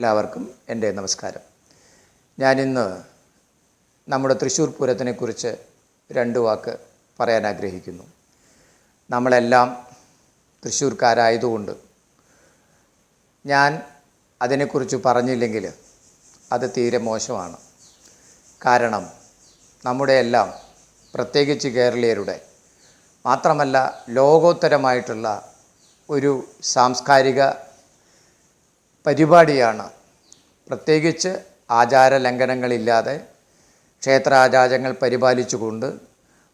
എല്ലാവർക്കും എന്റെ നമസ്കാരം. ഞാനിന്ന് നമ്മുടെ തൃശ്ശൂർ പൂരത്തിനെക്കുറിച്ച് രണ്ട് വാക്ക് പറയാൻ ആഗ്രഹിക്കുന്നു. നമ്മളെല്ലാം തൃശ്ശൂർക്കാരായതുകൊണ്ട് ഞാൻ അതിനെക്കുറിച്ച് പറഞ്ഞില്ലെങ്കിൽ അത് തീരെ മോശമാണ്. കാരണം നമ്മുടെ എല്ലാം പ്രത്യേകിച്ച് കേരളീയരുടെ മാത്രമല്ല ലോകോത്തരമായിട്ടുള്ള ഒരു സാംസ്കാരിക പരിപാടിയാണ്. പ്രത്യേകിച്ച് ആചാര ലംഘനങ്ങളില്ലാതെ ക്ഷേത്രാചാരങ്ങൾ പരിപാലിച്ചുകൊണ്ട്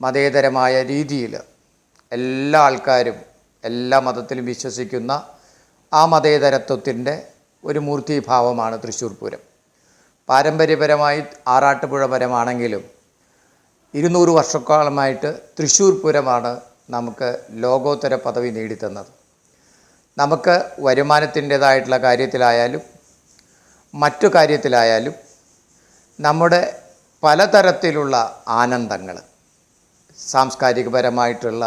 മതേതരമായ രീതിയിൽ എല്ലാ ആൾക്കാരും എല്ലാ മതത്തിലും വിശ്വസിക്കുന്ന ആ മതേതരത്വത്തിന്റെ ഒരു മൂർത്തിഭാവമാണ് തൃശ്ശൂർ പൂരം. പാരമ്പര്യപരമായി ആറാട്ടുപുഴ പരമാണെങ്കിലും ഇരുന്നൂറ് വർഷക്കാലമായിട്ട് തൃശ്ശൂർ പൂരമാണ് നമുക്ക് ലോകോത്തര പദവി നേടിത്തന്നത്. നമുക്ക് വരുമാനത്തിന്റേതായിട്ടുള്ള കാര്യത്തിലായാലും മറ്റു കാര്യത്തിലായാലും നമ്മുടെ പലതരത്തിലുള്ള ആനന്ദങ്ങൾ സാംസ്കാരികപരമായിട്ടുള്ള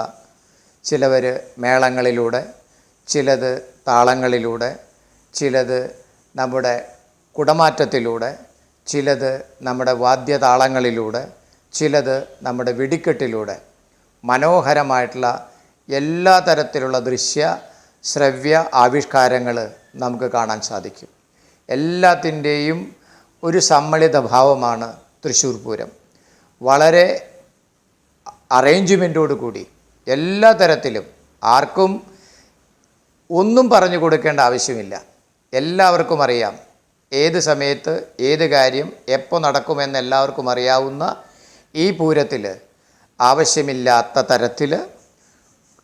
ചിലവർ മേളങ്ങളിലൂടെ ചിലത് താളങ്ങളിലൂടെ ചിലത് നമ്മുടെ കുടമാറ്റത്തിലൂടെ ചിലത് നമ്മുടെ വാദ്യതാളങ്ങളിലൂടെ ചിലത് നമ്മുടെ വെടിക്കെട്ടിലൂടെ മനോഹരമായിട്ടുള്ള എല്ലാ തരത്തിലുള്ള ദൃശ്യ ശ്രവ്യ ആവിഷ്കാരങ്ങൾ നമുക്ക് കാണാൻ സാധിക്കും. എല്ലാത്തിന്റെയും ഒരു സമ്മളിത ഭാവമാണ് തൃശ്ശൂർ പൂരം. വളരെ അറേഞ്ച്മെന്റോട് കൂടി എല്ലാ തരത്തിലും ആർക്കും ഒന്നും പറഞ്ഞു കൊടുക്കേണ്ട ആവശ്യമില്ല. എല്ലാവർക്കും അറിയാം ഏത് സമയത്ത് ഏത് കാര്യം എപ്പോൾ നടക്കുമെന്ന് എല്ലാവർക്കും അറിയാവുന്ന ഈ പൂരത്തിൽ ആവശ്യമില്ലാത്ത തരത്തിൽ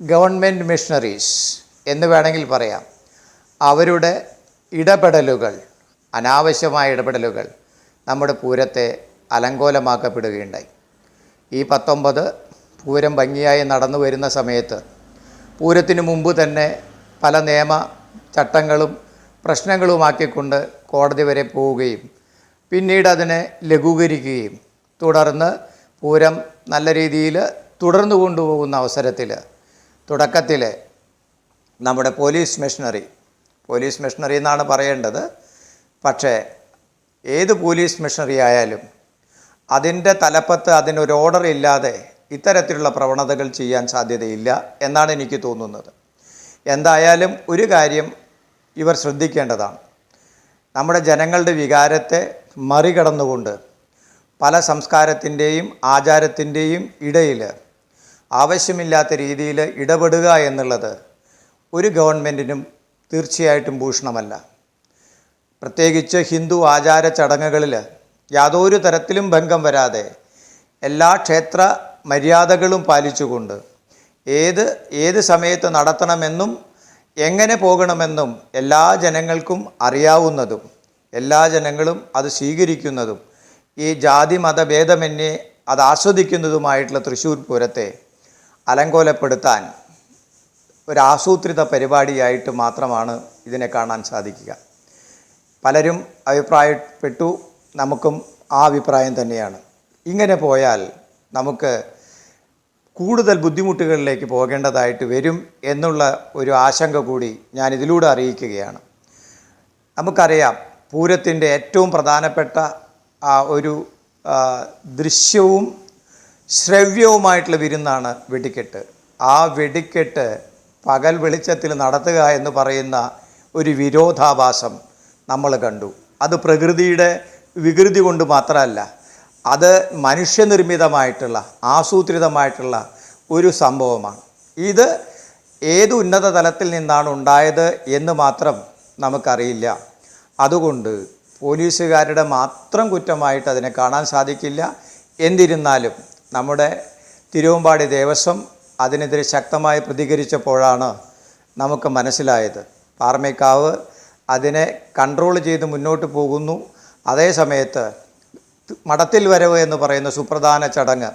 ഗവൺമെന്റ് മിഷണറീസ് എന്ന് വേണമെങ്കിൽ പറയാം. അവരുടെ ഇടപെടലുകൾ അനാവശ്യമായ ഇടപെടലുകൾ നമ്മുടെ പൂരത്തെ അലങ്കോലമാക്കപ്പെടുകയുണ്ടായി. ഈ പത്തൊമ്പത് പൂരം ഭംഗിയായി നടന്നു വരുന്ന സമയത്ത് പൂരത്തിന് മുമ്പ് തന്നെ പല നിയമ ചട്ടങ്ങളും പ്രശ്നങ്ങളുമാക്കിക്കൊണ്ട് കോടതി വരെ പോവുകയും പിന്നീട് അതിനെ ലഘൂകരിക്കുകയും തുടർന്ന് പൂരം നല്ല രീതിയിൽ തുടർന്നു കൊണ്ടുപോകുന്ന അവസരത്തിൽ തുടക്കത്തിൽ നമ്മുടെ പോലീസ് മെഷീനറി. പോലീസ് മെഷീനറി എന്നാണ് പറയേണ്ടത്. പക്ഷേ ഏത് പോലീസ് മെഷീനറി ആയാലും അതിന്റെ തലപ്പത്ത് അതിനൊരു ഓർഡർ ഇല്ലാതെ ഇത്തരത്തിലുള്ള പ്രവണതകൾ ചെയ്യാൻ സാധ്യതയില്ല എന്നാണ് എനിക്ക് തോന്നുന്നത്. എന്തായാലും ഒരു കാര്യം ഇവർ ശ്രദ്ധിക്കേണ്ടതാണ്. നമ്മുടെ ജനങ്ങളുടെ വികാരത്തെ മറികടന്നുകൊണ്ട് പല സംസ്കാരത്തിന്റെയും ആചാരത്തിന്റെയും ഇടയിൽ ആവശ്യമില്ലാത്ത രീതിയിൽ ഇടപെടുക എന്നുള്ളത് ഒരു ഗവൺമെന്റിനും തീർച്ചയായിട്ടും ഭൂഷണമല്ല. പ്രത്യേകിച്ച് ഹിന്ദു ആചാര ചടങ്ങുകളിൽ യാതൊരു തരത്തിലും ഭംഗം വരാതെ എല്ലാ ക്ഷേത്ര മര്യാദകളും പാലിച്ചുകൊണ്ട് ഏത് ഏത് സമയത്ത് നടത്തണമെന്നും എങ്ങനെ പോകണമെന്നും എല്ലാ ജനങ്ങൾക്കും അറിയാവുന്നതും എല്ലാ ജനങ്ങളും അത് സ്വീകരിക്കുന്നതും ഈ ജാതി മതഭേദമന്യേ അത് ആസ്വദിക്കുന്നതുമായിട്ടുള്ള തൃശ്ശൂർ പൂരത്തെ അലങ്കോലപ്പെടുത്താൻ ഒരു ആസൂത്രിത പരിപാടിയായിട്ട് മാത്രമാണ് ഇതിനെ കാണാൻ സാധിക്കുക. പലരും അഭിപ്രായപ്പെട്ടു നമുക്കും ആ അഭിപ്രായം തന്നെയാണ്. ഇങ്ങനെ പോയാൽ നമുക്ക് കൂടുതൽ ബുദ്ധിമുട്ടുകളിലേക്ക് പോകേണ്ടതായിട്ട് വരും എന്നുള്ള ഒരു ആശങ്ക കൂടി ഞാൻ ഇതിലൂടെ അറിയിക്കുകയാണ്. നമുക്കറിയാം പൂരത്തിന്റെ ഏറ്റവും പ്രധാനപ്പെട്ട ഒരു ദൃശ്യവും ശ്രവ്യവുമായിട്ടുള്ള വിരുന്നാണ് വെടിക്കെട്ട്. ആ വെടിക്കെട്ട് പകൽ വെളിച്ചത്തിൽ നടത്തുക എന്ന് പറയുന്ന ഒരു വിരോധാഭാസം നമ്മൾ കണ്ടു. അത് പ്രകൃതിയുടെ വികൃതി കൊണ്ട് മാത്രമല്ല അത് മനുഷ്യനിർമ്മിതമായിട്ടുള്ള ആസൂത്രിതമായിട്ടുള്ള ഒരു സംഭവമാണ്. ഇത് ഏത് ഉന്നത തലത്തിൽ നിന്നാണ് ഉണ്ടായത് എന്ന് മാത്രം നമുക്കറിയില്ല. അതുകൊണ്ട് പോലീസുകാരുടെ മാത്രം കുറ്റമായിട്ട് അതിനെ കാണാൻ സാധിക്കില്ല. എന്നിരുന്നാലും നമ്മുടെ തിരുവമ്പാടി ദേവസ്വം അതിനെതിരെ ശക്തമായി പ്രതികരിച്ചപ്പോഴാണ് നമുക്ക് മനസ്സിലായത്. പാറമേക്കാവ് അതിനെ കൺട്രോൾ ചെയ്ത് മുന്നോട്ട് പോകുന്നു. അതേ സമയത്ത് മഠത്തിൽ വരവ് എന്ന് പറയുന്ന സുപ്രധാന ചടങ്ങ്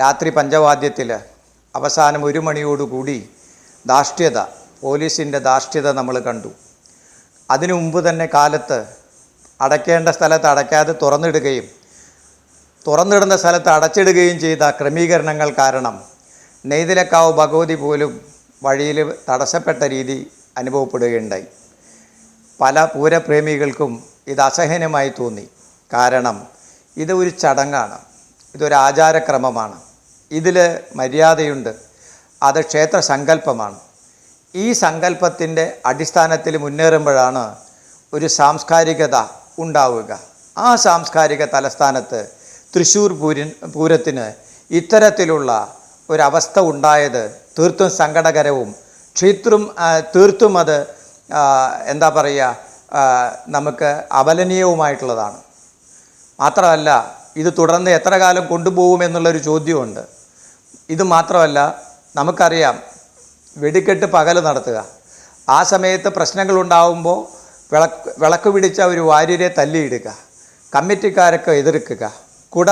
രാത്രി പഞ്ചവാദ്യത്തിൽ അവസാനം ഒരു മണിയോടുകൂടി ധാർഷ്ട്യത പോലീസിന്റെ ധാർഷ്ട്യത നമ്മൾ കണ്ടു. അതിനു മുമ്പ് തന്നെ കാലത്ത് അടയ്ക്കേണ്ട സ്ഥലത്ത് അടയ്ക്കാതെ തുറന്നിടുകയും തുറന്നിടുന്ന സ്ഥലത്ത് അടച്ചിടുകയും ചെയ്ത ക്രമീകരണങ്ങൾ കാരണം നെയ്തിലക്കാവ് ഭഗവതി പോലും വഴിയിൽ തടസ്സപ്പെട്ട രീതി അനുഭവപ്പെടുകയുണ്ടായി. പല പൂരപ്രേമികൾക്കും ഇത് അസഹനമായി തോന്നി. കാരണം ഇത് ഒരു ചടങ്ങാണ്. ഇതൊരു ആചാരക്രമമാണ്. ഇതിൽ മര്യാദയുണ്ട്. അത് ക്ഷേത്ര സങ്കല്പമാണ്. ഈ സങ്കല്പത്തിന്റെ അടിസ്ഥാനത്തിൽ മുന്നേറുമ്പോഴാണ് ഒരു സാംസ്കാരികത ഉണ്ടാവുക. ആ സാംസ്കാരിക തലസ്ഥാനത്ത് തൃശ്ശൂർ പൂരിൻ പൂരത്തിന് ഇത്തരത്തിലുള്ള ഒരവസ്ഥ ഉണ്ടായത് തീർത്തും സങ്കടകരവും. ക്ഷേത്രം തീർത്തും അത് എന്താ പറയുക നമുക്ക് അപലനീയവുമായിട്ടുള്ളതാണ് മാത്രമല്ല ഇത് തുടർന്ന് എത്ര കാലം കൊണ്ടുപോകുമെന്നുള്ളൊരു ചോദ്യമുണ്ട്. ഇത് മാത്രമല്ല നമുക്കറിയാം വെടിക്കെട്ട് പകൽ നടത്തുക. ആ സമയത്ത് പ്രശ്നങ്ങൾ ഉണ്ടാവുമ്പോൾ വിളക്ക് വിളക്ക് പിടിച്ച ഒരു വാര്യരെ തല്ലിയിടുക. കമ്മിറ്റിക്കാരൊക്കെ എതിർക്കുക. കുട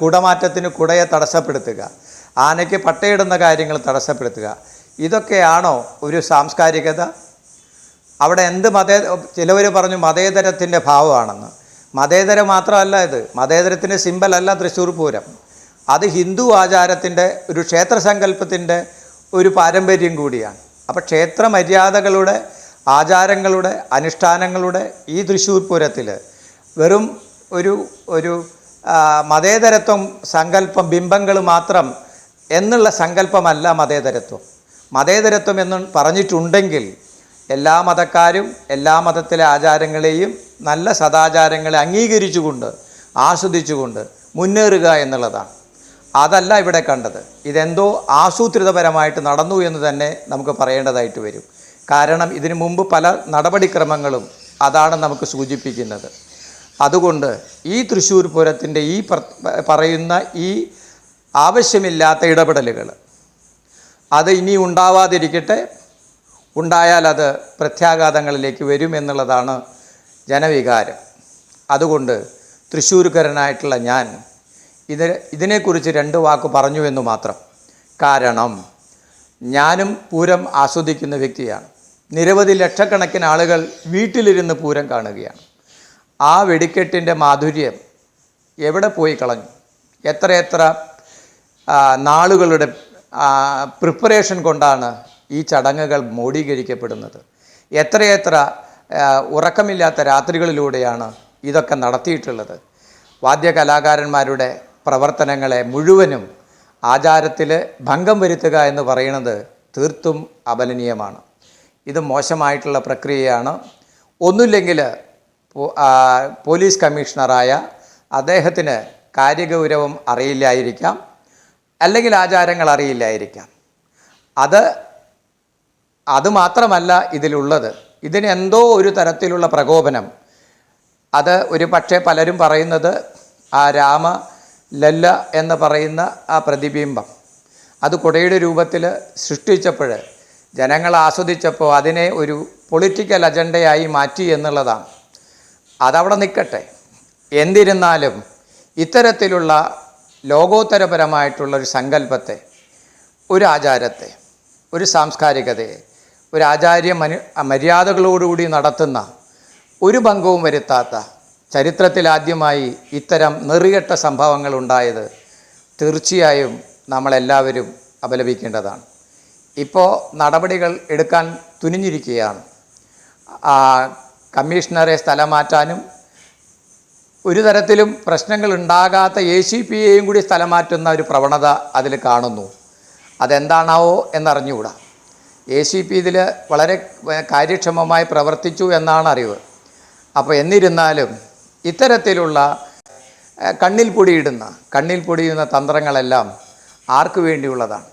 കുടമാറ്റത്തിന് കുടയെ തടസ്സപ്പെടുത്തുക. ആനയ്ക്ക് പട്ടയിടുന്ന കാര്യങ്ങൾ തടസ്സപ്പെടുത്തുക. ഇതൊക്കെയാണോ ഒരു സാംസ്കാരികത? അവിടെ എന്ത് മതേ ചിലവർ പറഞ്ഞു മതേതരത്തിന്റെ ഭാവമാണെന്ന്. മതേതരം മാത്രമല്ല ഇത്. മതേതരത്തിന്റെ സിമ്പലല്ല തൃശ്ശൂർ പൂരം. അത് ഹിന്ദു ആചാരത്തിന്റെ ഒരു ക്ഷേത്ര സങ്കല്പത്തിന്റെ ഒരു പാരമ്പര്യം കൂടിയാണ്. അപ്പോൾ ക്ഷേത്ര മര്യാദകളുടെ ആചാരങ്ങളുടെ അനുഷ്ഠാനങ്ങളുടെ ഈ തൃശ്ശൂർ പൂരത്തിൽ വെറും ഒരു ഒരു മതേതരത്വം സങ്കല്പം ബിംബങ്ങൾ മാത്രം എന്നുള്ള സങ്കല്പമല്ല മതേതരത്വം. മതേതരത്വം എന്ന് പറഞ്ഞിട്ടുണ്ടെങ്കിൽ എല്ലാ മതക്കാരും എല്ലാ മതത്തിലെ ആചാരങ്ങളെയും നല്ല സദാചാരങ്ങളെ അംഗീകരിച്ചുകൊണ്ട് ആസ്വദിച്ചുകൊണ്ട് മുന്നേറുക എന്നുള്ളതാണ്. അതല്ല ഇവിടെ കണ്ടത്. ഇതെന്തോ ആസൂത്രിതപരമായിട്ട് നടന്നു എന്ന് തന്നെ നമുക്ക് പറയേണ്ടതായിട്ട് വരും. കാരണം ഇതിനു മുമ്പ് പല നടപടിക്രമങ്ങളും അതാണ് നമുക്ക് സൂചിപ്പിക്കുന്നത്. അതുകൊണ്ട് ഈ തൃശ്ശൂർ പൂരത്തിന്റെ ഈ പറയുന്ന ഈ ആവശ്യമില്ലാത്ത ഇടപെടലുകൾ. അത് ഇനി ഉണ്ടാവാതിരിക്കട്ടെ. ഉണ്ടായാൽ അത് പ്രത്യാഘാതങ്ങളിലേക്ക് വരും എന്നുള്ളതാണ് ജനവികാരം. അതുകൊണ്ട് തൃശ്ശൂർക്കാരനായിട്ടുള്ള ഞാൻ ഇത് ഇതിനെക്കുറിച്ച് രണ്ട് വാക്ക് പറഞ്ഞു എന്ന് മാത്രം. കാരണം ഞാനും പൂരം ആസ്വദിക്കുന്ന വ്യക്തിയാണ്. നിരവധി ലക്ഷക്കണക്കിന് ആളുകൾ വീട്ടിലിരുന്ന് പൂരം കാണുകയാണ്. ആ വെടിക്കെട്ടിന്റെ മാധുര്യം എവിടെ പോയി കളഞ്ഞു? എത്രയെത്ര നാളുകളുടെ പ്രിപ്പറേഷൻ കൊണ്ടാണ് ഈ ചടങ്ങുകൾ മോഡീകരിക്കപ്പെടുന്നത്. എത്രയെത്ര ഉറക്കമില്ലാത്ത രാത്രികളിലൂടെയാണ് ഇതൊക്കെ നടത്തിയിട്ടുള്ളത്. വാദ്യകലാകാരന്മാരുടെ പ്രവർത്തനങ്ങളെ മുഴുവനും ആചാരത്തിൽ ഭംഗം വരുത്തുക എന്ന് പറയുന്നത് തീർത്തും അപലനീയമാണ്. ഇത് മോശമായിട്ടുള്ള പ്രക്രിയയാണ്. ഒന്നുമില്ലെങ്കിൽ പോലീസ് കമ്മീഷണറായ അദ്ദേഹത്തിന് കാര്യഗൗരവം അറിയില്ലായിരിക്കാം. അല്ലെങ്കിൽ ആചാരങ്ങൾ അറിയില്ലായിരിക്കാം. അത് അത് മാത്രമല്ല ഇതിലുള്ളത്. ഇതിന് എന്തോ ഒരു തരത്തിലുള്ള പ്രകോപനം. അത് ഒരു പക്ഷേ പലരും പറയുന്നത് ആ രാമ ലല്ല എന്ന് പറയുന്ന ആ പ്രതിബിംബം. അത് കുടയുടെ രൂപത്തിൽ സൃഷ്ടിച്ചപ്പോൾ ജനങ്ങൾ ആസ്വദിച്ചപ്പോൾ അതിനെ ഒരു പൊളിറ്റിക്കൽ അജണ്ടയായി മാറ്റി എന്നുള്ളതാണ്. അതവിടെ നിൽക്കട്ടെ എന്നിരുന്നാലും ഇത്തരത്തിലുള്ള ലോകോത്തരപരമായിട്ടുള്ള ഒരു സങ്കല്പത്തെ ഒരു ആചാരത്തെ ഒരു സാംസ്കാരികതയെ ഒരു ആചാര്യ മനു മര്യാദകളോടുകൂടി നടത്തുന്ന ഒരു ഭംഗവും വരുത്താത്ത ചരിത്രത്തിലാദ്യമായി ഇത്തരം നെറികെട്ട സംഭവങ്ങൾ ഉണ്ടായത് തീർച്ചയായും നമ്മളെല്ലാവരും അപലപിക്കേണ്ടതാണ്. ഇപ്പോൾ നടപടികൾ എടുക്കാൻ തുനിഞ്ഞിരിക്കുകയാണ്. കമ്മീഷണറെ സ്ഥലം മാറ്റാനും ഒരു തരത്തിലും പ്രശ്നങ്ങൾ ഉണ്ടാകാത്ത എ സി പി എയും കൂടി സ്ഥലം മാറ്റുന്ന ഒരു പ്രവണത അതിൽ കാണുന്നു. അതെന്താണാവോ എന്നറിഞ്ഞുകൂടാ. എ സി പി ഇതിൽ വളരെ കാര്യക്ഷമമായി പ്രവർത്തിച്ചു എന്നാണ് അറിവ്. അപ്പോൾ എന്നിരുന്നാലും ഇത്തരത്തിലുള്ള കണ്ണിൽ പൊടിയിടുന്ന കണ്ണിൽ പൊടിയുന്ന തന്ത്രങ്ങളെല്ലാം ആർക്ക് വേണ്ടിയുള്ളതാണ്?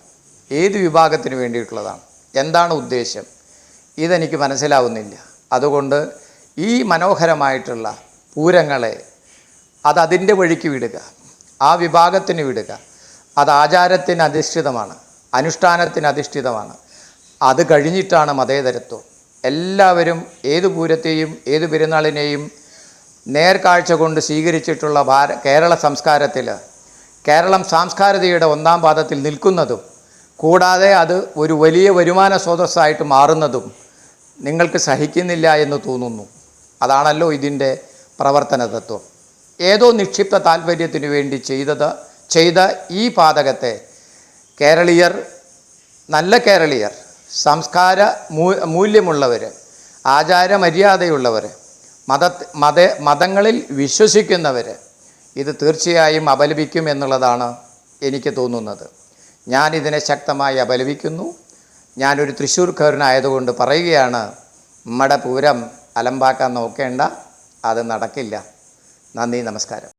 ഏത് വിഭാഗത്തിന് വേണ്ടിയിട്ടുള്ളതാണ്? എന്താണ് ഉദ്ദേശം? ഇതെനിക്ക് മനസ്സിലാവുന്നില്ല. അതുകൊണ്ട് ഈ മനോഹരമായിട്ടുള്ള പൂരങ്ങളെ അത് അതിന്റെ വഴിക്ക് വിടുക. ആ വിഭാഗത്തിന് വിടുക. അത് ആചാരത്തിന് അധിഷ്ഠിതമാണ്. അനുഷ്ഠാനത്തിന് അധിഷ്ഠിതമാണ്. അത് കഴിഞ്ഞിട്ടാണ് മതേതരത്വം. എല്ലാവരും ഏത് പൂരത്തെയും ഏത് പെരുന്നാളിനെയും നേർക്കാഴ്ച കൊണ്ട് സ്വീകരിച്ചിട്ടുള്ള ഭാര കേരള സംസ്കാരത്തിൽ കേരളം സാംസ്കാരികതയുടെ ഒന്നാം പാദത്തിൽ നിൽക്കുന്നതും കൂടാതെ അത് ഒരു വലിയ വരുമാന സ്രോതസ്സായിട്ട് മാറുന്നതും നിങ്ങൾക്ക് സഹിക്കുന്നില്ല എന്ന് തോന്നുന്നു. അതാണല്ലോ ഇതിന്റെ പ്രവർത്തന തത്വം ഏതോ നിക്ഷിപ്ത താല്പര്യത്തിനു വേണ്ടി ചെയ്തത് ചെയ്ത ഈ പാതകത്തെ കേരളീയർ നല്ല കേരളീയർ സംസ്കാര മൂല്യമുള്ളവർ ആചാരമര്യാദയുള്ളവർ മത മത മതങ്ങളിൽ വിശ്വസിക്കുന്നവർ ഇത് തീർച്ചയായും അപലപിക്കും എന്നുള്ളതാണ് എനിക്ക് തോന്നുന്നത്. ഞാനിതിനെ ശക്തമായി അപലപിക്കുന്നു. ഞാനൊരു തൃശ്ശൂർക്കാരനായതുകൊണ്ട് പറയുകയാണ് നമ്മുടെ പൂരം അലമ്പാക്കാൻ നോക്കേണ്ട അത് നടക്കില്ല. നന്ദി നമസ്കാരം.